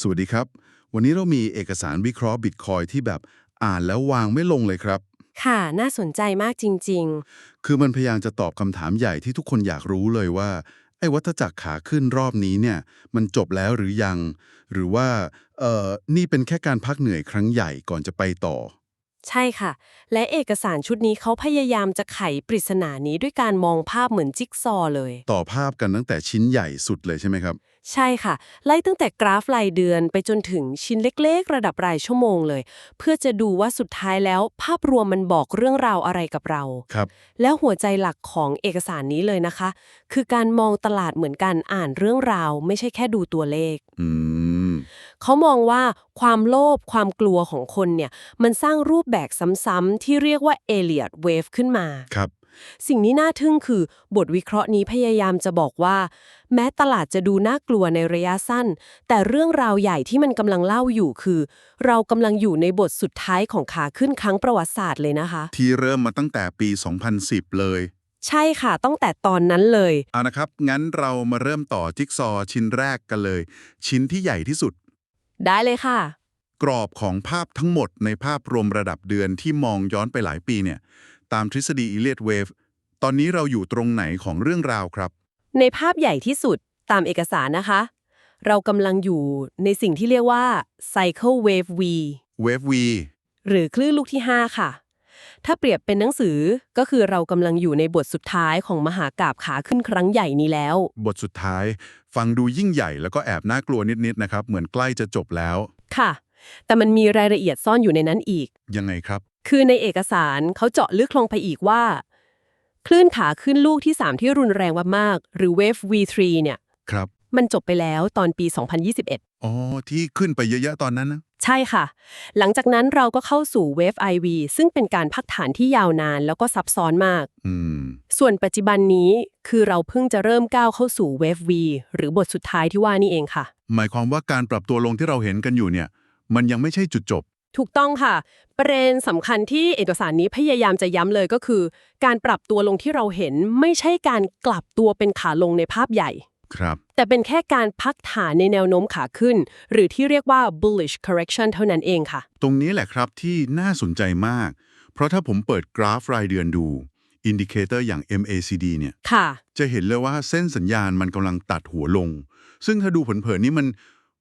สวัสดีครับ วันนี้เรามีเอกสารวิเคราะห์บิตคอยที่แบบอ่านแล้ววางไม่ลงเลยครับ ค่ะ น่าสนใจมากจริง คือมันพยายามจะตอบคำถามใหญ่ที่ทุกคนอยากรู้เลยว่า ไอ้วัฏจักรขาขึ้นรอบนี้เนี่ย มันจบแล้วหรือยัง หรือว่า เอ่อ นี่เป็นแค่การพักเหนื่อยครั้งใหญ่ก่อนจะไปต่อๆ ใช่ค่ะ และเอกสารชุดนี้เขาพยายามจะไขปริศนานี้ด้วยการมองภาพเหมือนจิ๊กซอว์เลย ต่อภาพกันตั้งแต่ชิ้นใหญ่สุดเลยใช่ไหมครับ ใช่ค่ะ ไล่ตั้งแต่กราฟรายเดือนไปจนถึงชิ้นเล็กๆ ระดับรายชั่วโมงเลย เพื่อจะดูว่าสุดท้ายแล้วภาพรวมมันบอกเรื่องราวอะไรกับเรา ครับ แล้วหัวใจหลักของเอกสารนี้เลยนะคะ คือการมองตลาดเหมือนการอ่านเรื่องราว ไม่ใช่แค่ดูตัวเลข อืม เขามองว่าความโลภความกลัวของคนเนี่ยมันสร้างรูปแบบซ้ำๆที่เรียกว่าเอเลียดเวฟขึ้นมาครับสิ่งนี้น่าทึ่งคือบทวิเคราะห์นี้พยายามจะบอกว่า แม้ตลาดจะดูน่ากลัวในระยะสั้น แต่เรื่องราวใหญ่ที่มันกำลังเล่าอยู่คือ เรากำลังอยู่ในบทสุดท้ายของขาขึ้นครั้งประวัติศาสตร์เลยนะคะ ที่เริ่มมาตั้งแต่ปี 2010 เลย ใช่ค่ะตั้งแต่ตอนนั้นเลย เอานะครับ งั้นเรามาเริ่มต่อจิ๊กซอว์ชิ้นแรกกันเลย ชิ้นที่ใหญ่ที่สุด ได้เลยค่ะ กรอบของภาพทั้งหมดในภาพรวมระดับเดือนที่มองย้อนไปหลายปีเนี่ย ตามทฤษฎีอิเลียดเวฟตอนนี้เราอยู่ตรงไหนของเรื่องราวครับ ในภาพใหญ่ที่สุดตามเอกสารนะคะ เรากำลังอยู่ในสิ่งที่เรียกว่า cycle wave V เวฟวีหรือคลื่นลูกที่ 5 ค่ะ ถ้าเปรียบเป็นหนังสือก็คือเรากำลังอยู่ในบทสุดท้ายของมหากาบขาขึ้นครั้งใหญ่นี้แล้ว บทสุดท้าย ฟังดูยิ่งใหญ่แล้วก็แอบน่ากลัวนิดๆนะครับ เหมือนใกล้จะจบแล้ว ค่ะ แต่มันมีรายละเอียดซ่อนอยู่ในนั้นอีก ยังไงครับ คือในเอกสารเขาเจาะลึกลงไปอีกว่า คลื่นขาขึ้นลูกที่ 3 ที่รุนแรงมากๆหรือ wave V3 เนี่ย ครับ มันจบไปแล้วตอนปี 2021 อ๋อ ที่ขึ้นไปเยอะๆตอนนั้นนะ ใช่ค่ะ หลังจากนั้นเราก็เข้าสู่ Wave IV ซึ่งเป็นการพักฐานที่ยาวนานแล้วก็ซับซ้อนมาก อืม ส่วนปัจจุบันนี้คือเราเพิ่งจะเริ่มก้าวเข้าสู่ Wave V หรือบทสุดท้ายที่ว่านี่เองค่ะ หมายความว่าการปรับตัวลงที่เราเห็นกันอยู่เนี่ย มันยังไม่ใช่จุดจบ ถูกต้องค่ะ ประเด็นสำคัญที่เอกสารนี้พยายามจะย้ำเลยก็คือ การปรับตัวลงที่เราเห็นไม่ใช่การกลับตัวเป็นขาลงในภาพใหญ่ ครับ แต่เป็นแค่การพักฐานในแนวโน้มขาขึ้น หรือที่เรียกว่า bullish correction เท่านั้นเองค่ะ ตรงนี้แหละครับที่น่าสนใจมาก เพราะถ้าผมเปิดกราฟรายเดือนดูอินดิเคเตอร์อย่าง MACD เนี่ยค่ะ จะเห็นเลยว่าเส้นสัญญาณมันกำลังตัดหัวลง ซึ่งถ้าดูเผินๆนี่มัน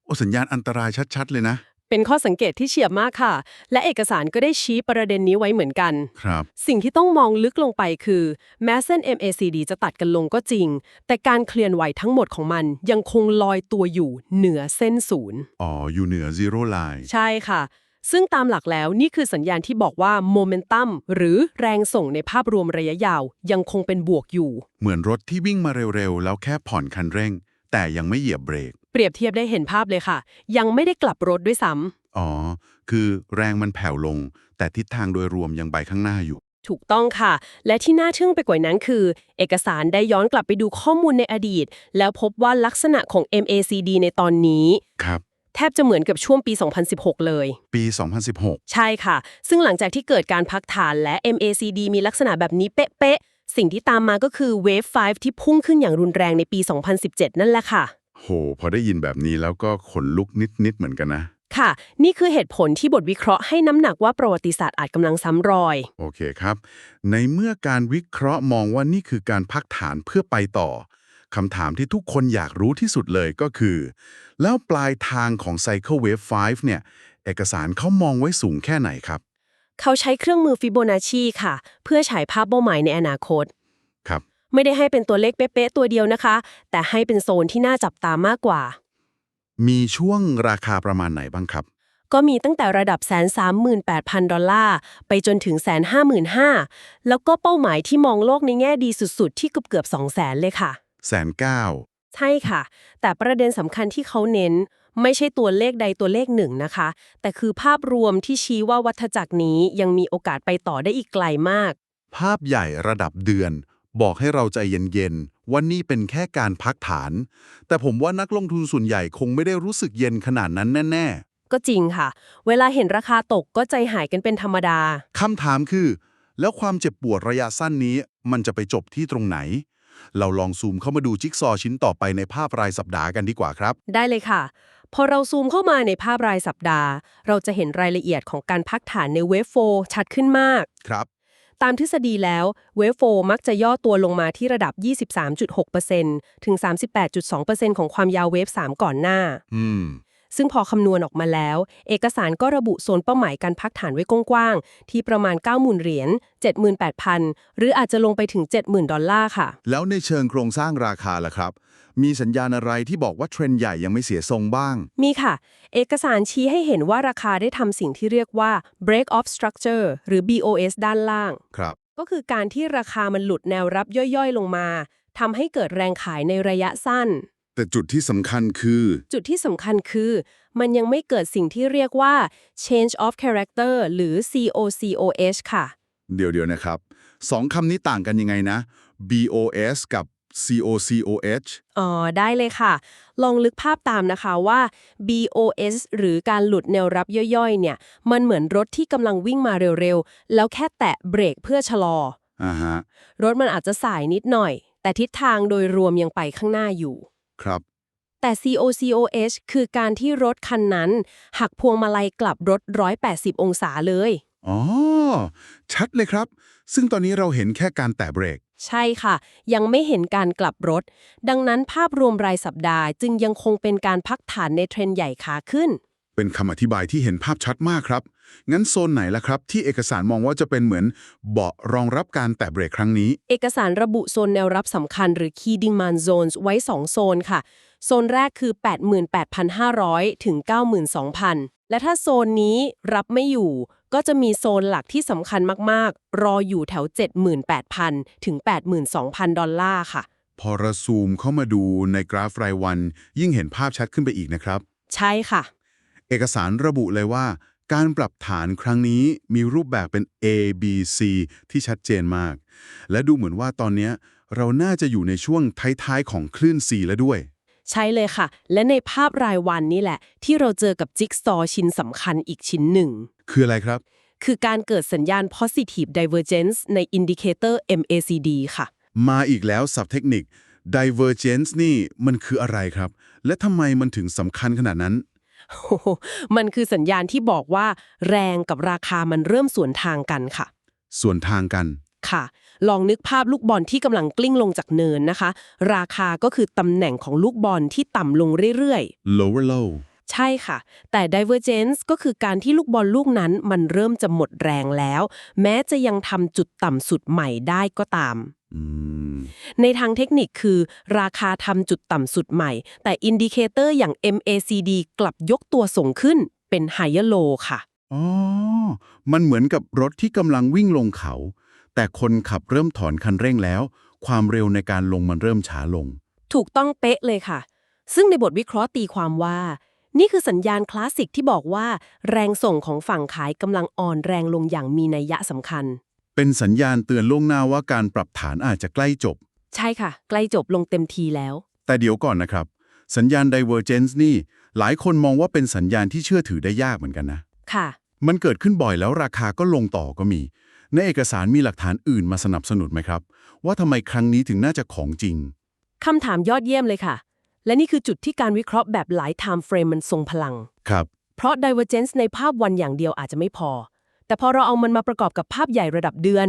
โอสัญญาณอันตรายชัด ๆ เลยนะ เป็นข้อสังเกตที่เฉียบมากค่ะ และเอกสารก็ได้ชี้ประเด็นนี้ไว้เหมือนกัน ครับ สิ่งที่ต้องมองลึกลงไปคือแม้เส้น MACD จะตัดกันลงก็จริง แต่การเคลื่อนไหวทั้งหมดของมันยังคงลอยตัวอยู่เหนือเส้นศูนย์ อ๋อ อยู่เหนือ zero line ใช่ค่ะ ซึ่งตามหลักแล้วนี่คือสัญญาณที่บอกว่าโมเมนตัมหรือแรงส่งในภาพรวมระยะยาว ยังคงเป็นบวกอยู่ เหมือนรถที่วิ่งมาเร็วๆ แล้วแค่ผ่อนคันเร่ง แต่ยังไม่เหยียบเบรก เปรียบเทียบได้เห็นภาพเลยค่ะ ยังไม่ได้กลับรถด้วยซ้ำอ๋อ คือแรงมันแผ่วลง แต่ทิศทางโดยรวมยังไปข้างหน้าอยู่ ถูกต้องค่ะ และที่น่าทึ่งไปกว่านั้นคือ เอกสารได้ย้อนกลับไปดูข้อมูลในอดีต แล้วพบว่าลักษณะของ MACD ในตอนนี้ ครับแทบจะเหมือนกับช่วงปี 2016 เลย ปี 2016 ใช่ค่ะ ซึ่งหลังจากที่เกิดการพักฐานและ MACD มีลักษณะแบบนี้เป๊ะๆ สิ่งที่ตามมาก็คือ Wave 5ที่พุ่งขึ้นอย่างรุนแรงในปี 2017 นั่นแหละค่ะ โห พอได้ยินแบบนี้แล้วก็ขนลุกนิด ๆ เหมือนกันนะ ค่ะ นี่คือเหตุผลที่บทวิเคราะห์ให้น้ำหนักว่าประวัติศาสตร์อาจกำลังซ้ำรอย โอเคครับ ในเมื่อการวิเคราะห์มองว่านี่คือการพักฐานเพื่อไปต่อคำถามที่ทุกคนอยากรู้ที่สุดเลยก็คือ แล้วปลายทางของ Cycle Wave 5 เนี่ย เอกสารเขามองไว้สูงแค่ไหนครับ เขาใช้เครื่องมือฟิโบนัชชีค่ะ เพื่อฉายภาพเป้าหมายในอนาคตครับ ไม่ได้ให้เป็นตัวเลขเป๊ะๆตัวเดียวนะคะ แต่ให้เป็นโซนที่น่าจับตามากกว่า มีช่วงราคาประมาณไหนบ้างครับ ก็มีตั้งแต่ระดับแสนสามหมื่นแปดพันดอลลาร์ ไปจนถึงแสนห้าหมื่นห้าแล้วก็เป้าหมายที่มองโลกในแง่ดีสุดๆ ที่เกือบเกือบสองแสนเลยค่ะแสนเก้าใช่ค่ะ แต่ประเด็นสำคัญที่เขาเน้น ไม่ใช่ตัวเลขใดตัวเลขหนึ่งนะคะ แต่คือภาพรวมที่ชี้ว่าวัฏจักรนี้ยังมีโอกาสไปต่อได้อีกไกลมาก ภาพใหญ่ระดับเดือน บอกให้เราใจเย็นๆว่านี่เป็นแค่การพักฐาน แต่ผมว่านักลงทุนส่วนใหญ่คงไม่ได้รู้สึกเย็นขนาดนั้นแน่ก็จริงค่ะ เวลาเห็นราคาตกก็ใจหายกันเป็นธรรมดาๆคำถามคือ แล้วความเจ็บปวดระยะสั้นนี้ มันจะไปจบที่ตรงไหน เราลองซูมเข้ามาดูจิ๊กซอว์ชิ้นต่อไปในภาพรายสัปดาห์กันดีกว่าครับ ได้เลยค่ะพอเราซูมเข้ามาในภาพรายสัปดาห์ เราจะเห็นรายละเอียดของการพักฐานในเวฟโฟชัดขึ้นมาก ครับ ตามทฤษฎีแล้ว เวฟโฟมักจะย่อตัวลงมาที่ระดับ 23.6%ถึง 38.2%ของความยาวเวฟ 3 ก่อนหน้า อืม ซึ่งพอคำนวณออกมาแล้ว เอกสารก็ระบุโซนเป้าหมายการพักฐานไว้กว้างๆ ที่ประมาณ 90,000 เหรียญ 78,000 หรืออาจจะลงไปถึง 70,000 ดอลลาร์ค่ะ แล้วในเชิงโครงสร้างราคาล่ะครับ มีสัญญาณอะไรที่บอกว่าเทรนด์ใหญ่ยังไม่เสียทรงบ้าง มีค่ะ เอกสารชี้ให้เห็นว่าราคาได้ทำสิ่งที่เรียกว่า break off structure หรือ BOS ด้านล่าง ครับ ก็คือการที่ราคามันหลุดแนวรับย่อยๆ ลงมาทำให้เกิดแรงขายในระยะสั้น แต่จุดที่สำคัญคือ จุดที่สำคัญคือ มันยังไม่เกิดสิ่งที่เรียกว่า change of character หรือ COCOH ค่ะ เดี๋ยวเดี๋ยวนะครับสองคำนี้ต่างกันยังไงนะ BOS กับ COCOH อ๋อ ได้เลยค่ะ ลองลึกภาพตามนะคะว่า BOS หรือการหลุดแนวรับย่อยๆ เนี่ย มันเหมือนรถที่กำลังวิ่งมาเร็วๆ แล้วแค่แตะเบรกเพื่อชะลอ อ่าฮะ รถมันอาจจะสายนิดหน่อย แต่ทิศทางโดยรวมยังไปข้างหน้าอยู่ ครับ แต่ COCOH คือการที่รถคันนั้น หักพวงมาลัยกลับรถ 180 องศาเลย อ๋อ ชัดเลยครับ ซึ่งตอนนี้เราเห็นแค่การแตะเบรก ใช่ค่ะ ยังไม่เห็นการกลับรถ ดังนั้นภาพรวมรายสัปดาห์จึงยังคงเป็นการพักฐานในเทรนด์ใหญ่ขาขึ้น เป็นคำอธิบายที่เห็นภาพชัดมากครับ งั้นโซนไหนล่ะครับ ที่เอกสารมองว่าจะเป็นเหมือนเบาะรองรับการแตะเบรกครั้งนี้ เอกสารระบุโซนแนวรับสำคัญหรือ Key Demand Zones ไว้ 2 โซนค่ะ โซนแรกคือ 88,500 ถึง 92,000 และถ้าโซนนี้รับไม่อยู่ ก็จะมีโซนหลักที่สำคัญมากๆ รออยู่แถว 78,000 ถึง 82,000 ดอลลาร์ค่ะ พอเราซูมเข้ามาดูในกราฟรายวัน ยิ่งเห็นภาพชัดขึ้นไปอีกนะครับ ใช่ค่ะ เอกสารระบุเลยว่า การปรับฐานครั้งนี้มีรูปแบบเป็น A B C ที่ชัดเจนมาก และดูเหมือนว่าตอนเนี้ยเราน่าจะอยู่ในช่วงท้ายๆของคลื่น C แล้วด้วย ใช่เลยค่ะ และในภาพรายวันนี่แหละ ที่เราเจอกับจิ๊กซอว์ชิ้นสำคัญอีกชิ้นหนึ่ง คืออะไรครับ คือการเกิดสัญญาณ positive divergence ในอินดิเคเตอร์ MACD ค่ะ มาอีกแล้วศัพท์เทคนิค divergence นี่มันคืออะไรครับ และทำไมมันถึงสำคัญขนาดนั้นโอ้โห มันคือสัญญาณที่บอกว่า แรงกับราคามันเริ่มสวนทางกันค่ะ ส่วนทางกันค่ะ ลองนึกภาพลูกบอลที่กำลังกลิ้งลงจากเนินนะคะ ราคาก็คือตำแหน่งของลูกบอลที่ต่ำลงเรื่อย lower low ๆใช่ค่ะ แต่ divergence ก็คือการที่ลูกบอลลูกนั้นมันเริ่มจะหมดแรงแล้ว แม้จะยังทำจุดต่ำสุดใหม่ได้ก็ตามอืม ในทางเทคนิคคือ ราคาทำจุดต่ำสุดใหม่ แต่อินดิเคเตอร์อย่าง MACD กลับยกตัวส่งขึ้นเป็น higher low ค่ะ อ๋อ มันเหมือนกับรถที่กำลังวิ่งลงเขา แต่คนขับเริ่มถอนคันเร่งแล้ว ความเร็วในการลงมันเริ่มช้าลง ถูกต้องเป๊ะเลยค่ะ ซึ่งในบทวิเคราะห์ตีความว่า นี่คือสัญญาณคลาสสิกที่บอกว่า แรงส่งของฝั่งขายกำลังอ่อนแรงลงอย่างมีนัยยะสำคัญ เป็นสัญญาณเตือนล่วงหน้าว่าการปรับฐานอาจจะใกล้จบ ใช่ค่ะ ใกล้จบลงเต็มทีแล้ว แต่เดี๋ยวก่อนนะครับ สัญญาณ divergence นี่ หลายคนมองว่าเป็นสัญญาณที่เชื่อถือได้ยากเหมือนกันนะ ค่ะ มันเกิดขึ้นบ่อยแล้วราคาก็ลงต่อก็มี ในเอกสารมีหลักฐานอื่นมาสนับสนุนไหมครับ ว่าทำไมครั้งนี้ถึงน่าจะของจริงคำถามยอดเยี่ยมเลยค่ะ และนี่คือจุดที่การวิเคราะห์แบบหลาย time frame มันทรงพลัง ครับ เพราะ divergence ในภาพวันอย่างเดียวอาจจะไม่พอ แต่พอเราเอามันมาประกอบกับภาพใหญ่ระดับเดือน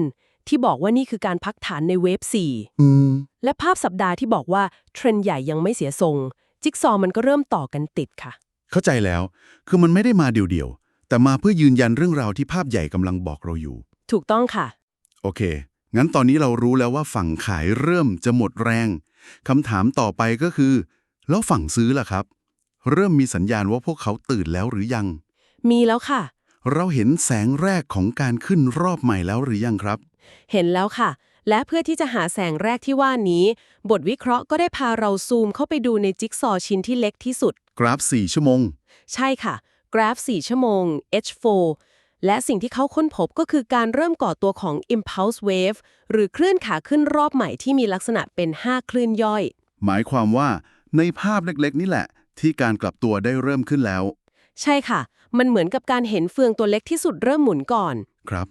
ที่บอกว่านี่คือการพักฐานในเวฟอืม4และภาพสัปดาห์ที่บอกว่าเทรนด์ใหญ่ยังไม่เสียทรง จิ๊กซอว์มันก็เริ่มต่อกันติดค่ะ เข้าใจแล้ว คือมันไม่ได้มาเดี่ยวๆ แต่มาเพื่อยืนยันเรื่องราวที่ภาพใหญ่กำลังบอกเราอยู่ ถูกต้องค่ะ โอเค งั้นตอนนี้เรารู้แล้วว่าฝั่งขายเริ่มจะหมดแรงคำถามต่อไปก็คือ แล้วฝั่งซื้อล่ะครับ เริ่มมีสัญญาณว่าพวกเขาตื่นแล้วหรือยัง มีแล้วค่ะ เราเห็นแสงแรกของการขึ้นรอบใหม่แล้วหรือยังครับ เห็นแล้วค่ะ และเพื่อที่จะหาแสงแรกที่ว่านี้ บทวิเคราะห์ก็ได้พาเราซูมเข้าไปดูในจิ๊กซอว์ชิ้นที่เล็กที่สุด กราฟ 4 ชั่วโมง ใช่ค่ะ กราฟ 4 ชั่วโมง H4 และสิ่งที่เขาค้นพบก็คือการเริ่มก่อตัวของ impulse wave หรือคลื่นขาขึ้นรอบใหม่ที่มีลักษณะเป็น 5 คลื่นย่อย หมายความว่าในภาพเล็กๆ นี่แหละ ที่การกลับตัวได้เริ่มขึ้นแล้ว ใช่ค่ะ มันเหมือนกับการเห็นเฟืองตัวเล็กที่สุดเริ่มหมุนก่อน ครับ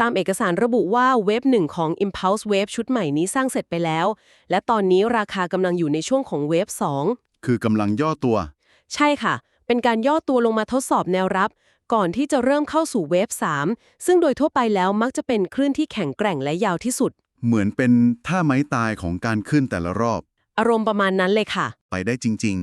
ตามเอกสารระบุว่าเวฟหนึ่งของ Impulse Wave ชุดใหม่นี้สร้างเสร็จไปแล้ว และตอนนี้ราคากำลังอยู่ในช่วงของเวฟ2คือกำลังย่อตัว ใช่ค่ะ เป็นการย่อตัวลงมาทดสอบแนวรับ ก่อนที่จะเริ่มเข้าสู่เวฟ3ซึ่งโดยทั่วไปแล้วมักจะเป็นคลื่นที่แข็งแกร่งและยาวที่สุด เหมือนเป็นท่าไม้ตายของการขึ้นแต่ละรอบ อารมณ์ประมาณนั้นเลยค่ะ ไปได้จริง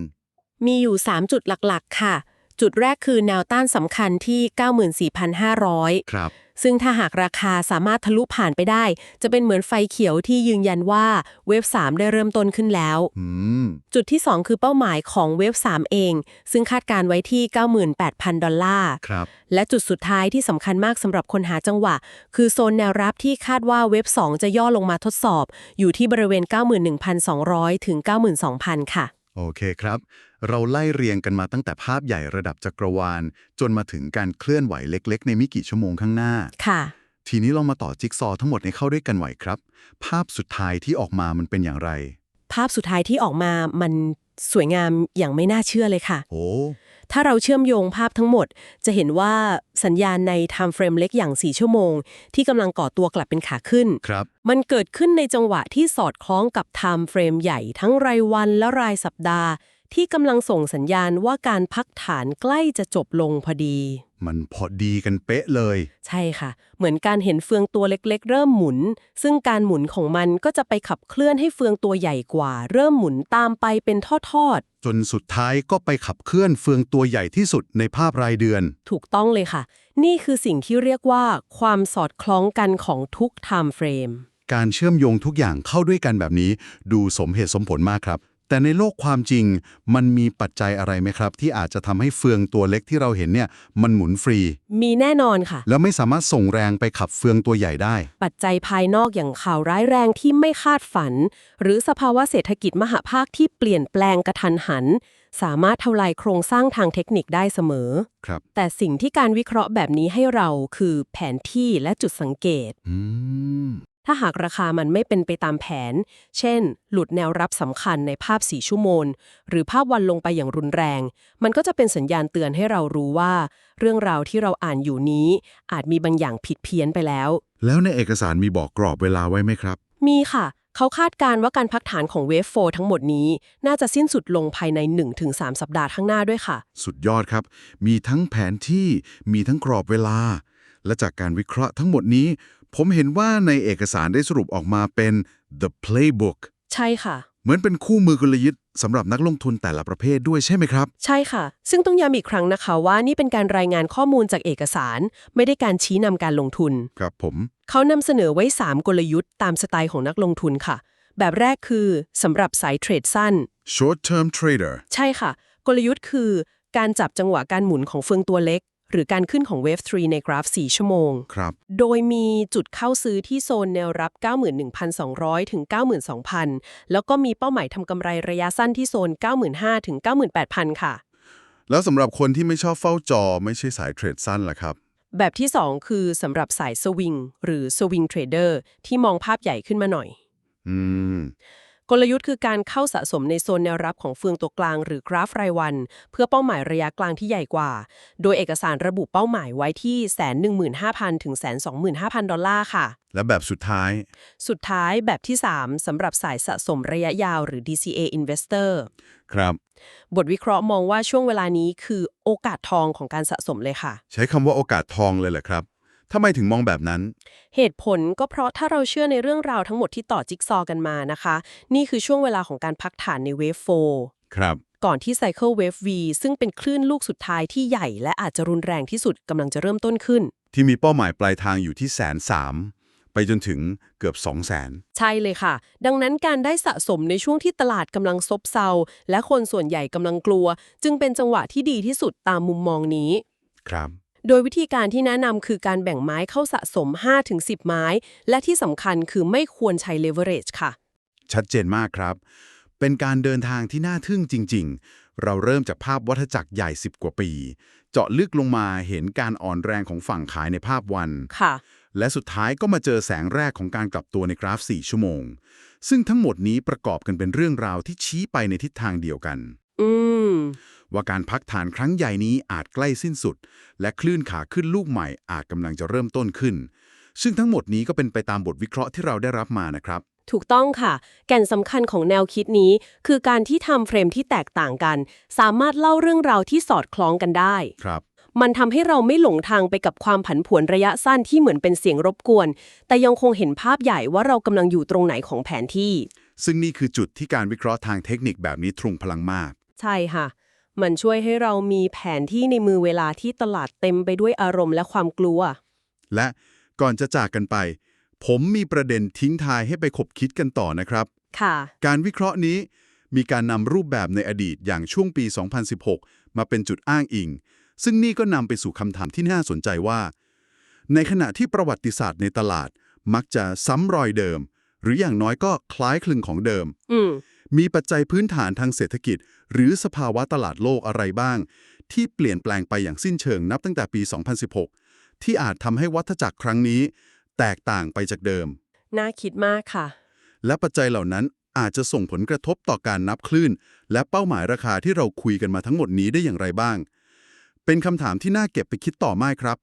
มีอยู่ 3 จุดหลัก ๆ ค่ะ จุดแรกคือแนวต้านสำคัญที่ 94,500ๆครับ ซึ่งถ้าหากราคาสามารถทะลุผ่านไปได้ จะเป็นเหมือนไฟเขียวที่ยืนยันว่าเวฟ 3 ได้เริ่มต้นขึ้นแล้ว อืม จุดที่ 2 คือเป้าหมายของเวฟ 3 เอง ซึ่งคาดการไว้ที่ 98,000 ดอลลาร์ ครับ และจุดสุดท้ายที่สำคัญมากสำหรับคนหาจังหวะ คือโซนแนวรับที่คาดว่าเว็บ 2 จะย่อลงมาทดสอบ อยู่ที่บริเวณ 91,200 ถึง 92,000 ค่ะ โอเคครับ เราไล่เรียงกันมาตั้งแต่ภาพใหญ่ระดับจักรวาล จนมาถึงการเคลื่อนไหวเล็ก ๆ ในไม่กี่ชั่วโมงข้างหน้า ค่ะ ทีนี้เรามาต่อจิ๊กซอว์ทั้งหมดให้เข้าด้วยกันไหวครับ ภาพสุดท้ายที่ออกมามันเป็นอย่างไร ภาพสุดท้ายที่ออกมามันสวยงามอย่างไม่น่าเชื่อเลยค่ะ โอ้ถ้าเราเชื่อมโยงภาพทั้งหมด จะเห็นว่าสัญญาณใน time frame เล็กอย่าง 4 ชั่วโมง ที่กำลังก่อตัวกลับเป็นขาขึ้น ครับ มันเกิดขึ้นในจังหวะที่สอดคล้องกับ time frame ใหญ่ทั้งรายวันและรายสัปดาห์ ที่กำลังส่งสัญญาณว่าการพักฐานใกล้จะจบลงพอดี มันพอดีกันเป๊ะเลย ใช่ค่ะ เหมือนการเห็นเฟืองตัวเล็กๆ เริ่มหมุน ซึ่งการหมุนของมันก็จะไปขับเคลื่อนให้เฟืองตัวใหญ่กว่า เริ่มหมุนตามไปเป็นทอดจนสุดท้ายก็ไปขับเคลื่อนเฟืองตัวใหญ่ที่สุดในภาพรายเดือนๆถูกต้องเลยค่ะ นี่คือสิ่งที่เรียกว่า ความสอดคล้องกันของทุก time frame การเชื่อมโยงทุกอย่างเข้าด้วยกันแบบนี้ ดูสมเหตุสมผลมากครับ แต่ในโลกความจริงมันมีปัจจัยอะไรไหมครับ ที่อาจจะทำให้เฟืองตัวเล็กที่เราเห็นเนี่ยมันหมุนฟรี มีแน่นอนค่ะ แล้วไม่สามารถส่งแรงไปขับเฟืองตัวใหญ่ได้ ปัจจัยภายนอกอย่างข่าวร้ายแรงที่ไม่คาดฝัน หรือสภาวะเศรษฐกิจมหภาคที่เปลี่ยนแปลงกระทันหัน สามารถทำลายโครงสร้างทางเทคนิคได้เสมอ ครับ แต่สิ่งที่การวิเคราะห์แบบนี้ให้เราคือแผนที่และจุดสังเกต อืม ถ้าหากราคามันไม่เป็นไปตามแผน เช่น หลุดแนวรับสำคัญในภาพ 4 ชั่วโมง หรือภาพวันลงไปอย่างรุนแรง มันก็จะเป็นสัญญาณเตือนให้เรารู้ว่า เรื่องราวที่เราอ่านอยู่นี้ อาจมีบางอย่างผิดเพี้ยนไปแล้ว แล้วในเอกสารมีบอกกรอบเวลาไว้ไหมครับ มีค่ะ เขาคาดการณ์ว่าการพักฐานของเวฟโฟทั้งหมดนี้ น่าจะสิ้นสุดลงภายใน 1-3 สัปดาห์ข้างหน้าด้วยค่ะ สุดยอดครับ มีทั้งแผนที่มีทั้งกรอบเวลา และจากการวิเคราะห์ทั้งหมดนี้ ผมเห็นว่าในเอกสารได้สรุปออกมาเป็น the playbook ใช่ค่ะ เหมือนเป็นคู่มือกลยุทธ์สำหรับนักลงทุนแต่ละประเภทด้วยใช่ไหมครับ ใช่ค่ะ ซึ่งต้องย้ำอีกครั้งนะคะว่านี่เป็นการรายงานข้อมูลจากเอกสาร ไม่ได้การชี้นำการลงทุน ครับผม เขานำเสนอไว้ 3 กลยุทธ์ตามสไตล์ของนักลงทุนค่ะ แบบแรกคือสำหรับสายเทรดสั้น short term trader ใช่ค่ะ กลยุทธ์คือ การจับจังหวะการหมุนของเฟืองตัวเล็ก หรือการขึ้นของเวฟ3ในกราฟ 4 ชั่วโมง ครับ โดยมีจุดเข้าซื้อที่โซนแนวรับ 91,200 ถึง 92,000 แล้วก็มีเป้าหมายทำกำไรระยะสั้นที่โซน 95,000 ถึง 98,000 ค่ะ แล้วสำหรับคนที่ไม่ชอบเฝ้าจอไม่ใช่สายเทรดสั้นล่ะครับ แบบที่ 2 คือสำหรับสายสวิงหรือสวิงเทรดเดอร์ที่มองภาพใหญ่ขึ้นมาหน่อย อืม กลยุทธ์คือการเข้าสะสมในโซนแนวรับของเฟืองตัวกลางหรือกราฟรายวัน เพื่อเป้าหมายระยะกลางที่ใหญ่กว่า โดยเอกสารระบุเป้าหมายไว้ที่115,000ถึง125,000ดอลลาร์ค่ะ และแบบสุดท้าย สุดท้ายแบบที่ 3สำหรับสายสะสมระยะยาวหรือ DCA Investor ครับ บทวิเคราะห์มองว่าช่วงเวลานี้คือโอกาสทองของการสะสมเลยค่ะ ใช้คำว่าโอกาสทองเลยเหรอครับ ทำไมถึงมองแบบนั้น เหตุผลก็เพราะถ้าเราเชื่อในเรื่องราวทั้งหมดที่ต่อจิ๊กซอว์กันมานะคะ นี่คือช่วงเวลาของการพักฐานในเวฟ4ครับ ก่อนที่ไซเคิลเวฟ V ซึ่งเป็นคลื่นลูกสุดท้ายที่ใหญ่ และอาจจะรุนแรงที่สุดกำลังจะเริ่มต้นขึ้น ที่มีเป้าหมายปลายทางอยู่ที่แสนสามไปจนถึงเกือบ 2 0 0แสน ใช่เลยค่ะ ดังนั้นการได้สะสมในช่วงที่ตลาดกำลังซบเซา และคนส่วนใหญ่กำลังกลัว จึงเป็นจังหวะที่ดีที่สุดตามมุมมองนี้ ครับ โดยวิธีการที่แนะนำคือการแบ่งไม้เข้าสะสม 5-10 ไม้ และที่สำคัญคือไม่ควรใช้ leverage ค่ะ ชัดเจนมากครับ เป็นการเดินทางที่น่าทึ่งจริง ๆ เราเริ่มจากภาพวัฏจักรใหญ่ 10 กว่าปี เจาะลึกลงมาเห็นการอ่อนแรงของฝั่งขายในภาพวันค่ะ และสุดท้ายก็มาเจอแสงแรกของการกลับตัวในกราฟ 4 ชั่วโมง ซึ่งทั้งหมดนี้ประกอบกันเป็นเรื่องราวที่ชี้ไปในทิศทางเดียวกัน อืม ว่าการพักฐานครั้งใหญ่นี้อาจใกล้สิ้นสุด และคลื่นขาขึ้นลูกใหม่อาจกำลังจะเริ่มต้นขึ้น ซึ่งทั้งหมดนี้ก็เป็นไปตามบทวิเคราะห์ที่เราได้รับมานะครับถูกต้องค่ะ แก่นสำคัญของแนวคิดนี้ คือการที่ทำเฟรมที่แตกต่างกัน สามารถเล่าเรื่องราวที่สอดคล้องกันได้ครับมันทำให้เราไม่หลงทางไปกับความผันผวนระยะสั้นที่เหมือนเป็นเสียงรบกวน แต่ยังคงเห็นภาพใหญ่ว่าเรากำลังอยู่ตรงไหนของแผนที่ ซึ่งนี่คือจุดที่การวิเคราะห์ทางเทคนิคแบบนี้ทรุงพลังมาก ใช่ค่ะ มันช่วยให้เรามีแผนที่ในมือเวลาที่ตลาดเต็มไปด้วยอารมณ์และความกลัว และก่อนจะจากกันไป ผมมีประเด็นทิ้งทายให้ไปคบคิดกันต่อนะครับ ค่ะ การวิเคราะห์นี้มีการนำรูปแบบในอดีตอย่างช่วงปี 2016 มาเป็นจุดอ้างอิง ซึ่งนี่ก็นำไปสู่คำถามที่น่าสนใจว่า ในขณะที่ประวัติศาสตร์ในตลาดมักจะซ้ำรอยเดิม หรืออย่างน้อยก็คล้ายคลึงของเดิม อืม มีปัจจัยพื้นฐานทางเศรษฐกิจ หรือสภาวะตลาดโลกอะไรบ้าง ที่เปลี่ยนแปลงไปอย่างสิ้นเชิงนับตั้งแต่ปี 2016 ที่อาจทำให้วัฏจักรครั้งนี้ แตกต่างไปจากเดิม น่าคิดมากค่ะ และปัจจัยเหล่านั้นอาจจะส่งผลกระทบต่อการนับคลื่น และเป้าหมายราคาที่เราคุยกันมาทั้งหมดนี้ได้อย่างไรบ้าง เป็นคำถามที่น่าเก็บไปคิดต่อมากครับ